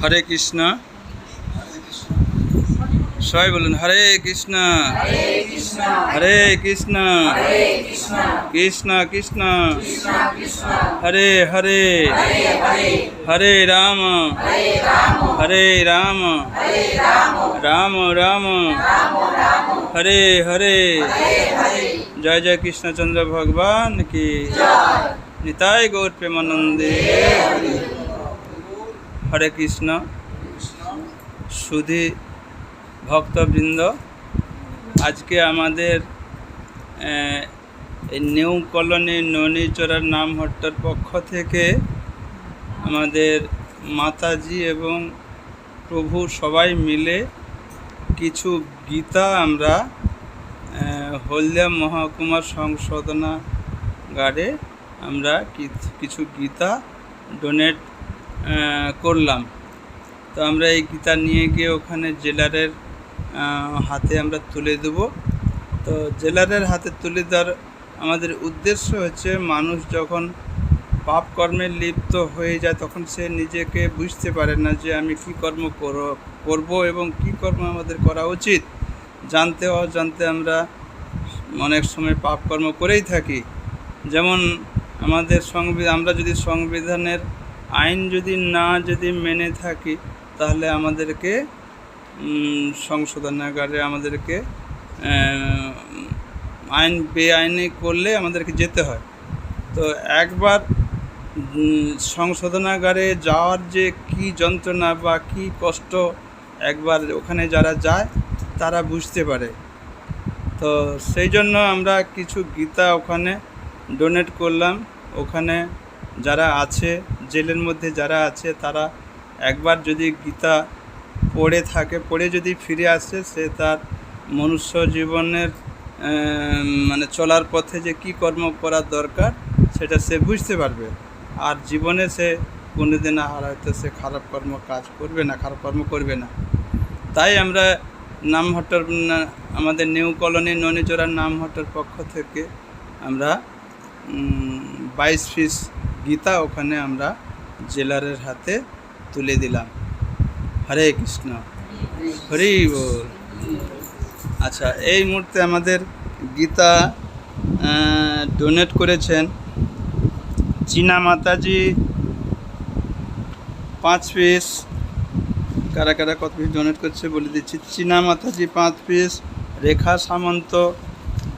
হরে কৃষ্ণ সবাই বলুন হরে কৃষ্ণ হরে কৃষ্ণ কৃষ্ণ কৃষ্ণ হরে হরে হরে রাম হরে রাম রাম রাম হরে হরে জয় জয় কৃষ্ণচন্দ্র ভগবান কি নিতাই গৌর প্রেমানন্দে হরে কৃষ্ণ। সুধী ভক্তবৃন্দ, আজকে আমাদের নিউ কলোনি ননীচড়ার নাম হট্টার পক্ষ থেকে আমাদের মাতাজি এবং প্রভু সবাই মিলে কিছু গীতা আমরা হলদিয়া মহকুমার সংশোধনাগারে আমরা কিছু গীতা ডোনেট করলাম। তো আমরা এই গীতা নিয়ে গিয়ে ওখানে জেলারের হাতে আমরা তুলে দেব। তো জেলারের হাতে তুলে দেওয়ার আমাদের উদ্দেশ্য হচ্ছে, মানুষ যখন পাপ কর্মে লিপ্ত হয়ে যায়, তখন সে নিজেকে বুঝতে পারে না যে আমি কী কর্ম করো- করব এবং কী কর্ম আমাদের করা উচিত। জানতে অজান্তে আমরা অনেক সময় পাপ কর্ম করেই থাকি। যেমন আমাদের সংবিধান, আমরা যদি সংবিধানের আইন যদি না যদি মেনে থাকি, তাহলে আমাদেরকে সংশোধনাগারে আমাদেরকে আইন, বেআইনি করলে আমাদেরকে যেতে হয়। তো একবার সংশোধনাগারে যাওয়ার যে কি যন্ত্রণা বা কি কষ্ট, একবার ওখানে যারা যায়, তারা বুঝতে পারে। তো সেই জন্য আমরা কিছু গীতা ওখানে ডোনেট করলাম। ওখানে যারা আছে, জেলের মধ্যে যারা আছে, তারা একবার যদি গীতা পড়ে থাকে, পড়ে যদি ফিরে আসে, সে তার মনুষ্য জীবনের মানে চলার পথে যে কি কর্ম করার দরকার, সেটা সে বুঝতে পারবে। আর জীবনে সে কোনোদিন আর হয়তো সে খারাপ কর্ম কাজ করবে না, খারাপ কর্ম করবে না। তাই আমরা নামহট্টার আমাদের নিউ কলোনি ননীচড়ার নামহট্টার পক্ষ থেকে আমরা বাইশ পিস গীতা ওখানে আমরা জেলারের হাতে তুলে দিলাম। হরে কৃষ্ণ। হরি আচ্ছা এই মুহূর্তে আমাদের গীতা ডোনেট করেছেন চীনা মাতাজি, পাঁচ পিস কারা কারা কত পিস ডোনেট করছে বলে দিচ্ছি। চীনা মাতাজি পাঁচ পিস রেখা সামন্ত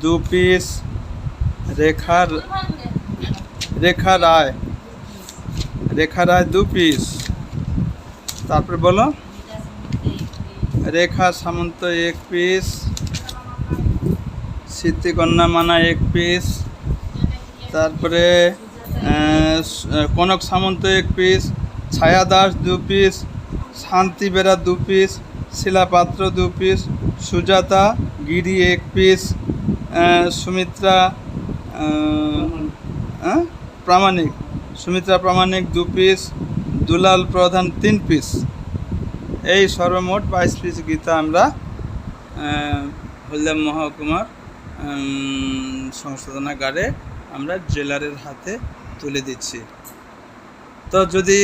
দু পিস রেখার রেখা রায়। রেখা রায় দু পিস তারপরে বলো। রেখা সামন্ত এক পিস স্মৃতিকন্যা মানা এক পিস তারপরে কনক সামন্ত এক পিস ছায়া দাস দু পিস শান্তি বেরা দু পিস শিলাপাত্র দু পিস সুজাতা গিরি এক পিস সুমিত্রা হ্যাঁ? প্রামাণিক। সুমিত্রা প্রামাণিক দু পিস দুলাল প্রধান তিন পিস এই সর্বমোট বাইশ পিস গীতা আমরা আহ, হলদিয়া মহকুমার সংশোধনাগারে আমরা জেলারের হাতে তুলে দিচ্ছি। তো যদি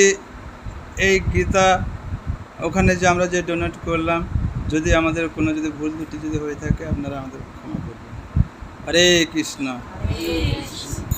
এই গীতা ওখানে যে আমরা যে ডোনেট করলাম যদি আমাদের কোনো যদি ভুল ত্রুটি যদি হয়ে থাকে আপনারা আমাদের ক্ষমা করবেন। হরে কৃষ্ণ।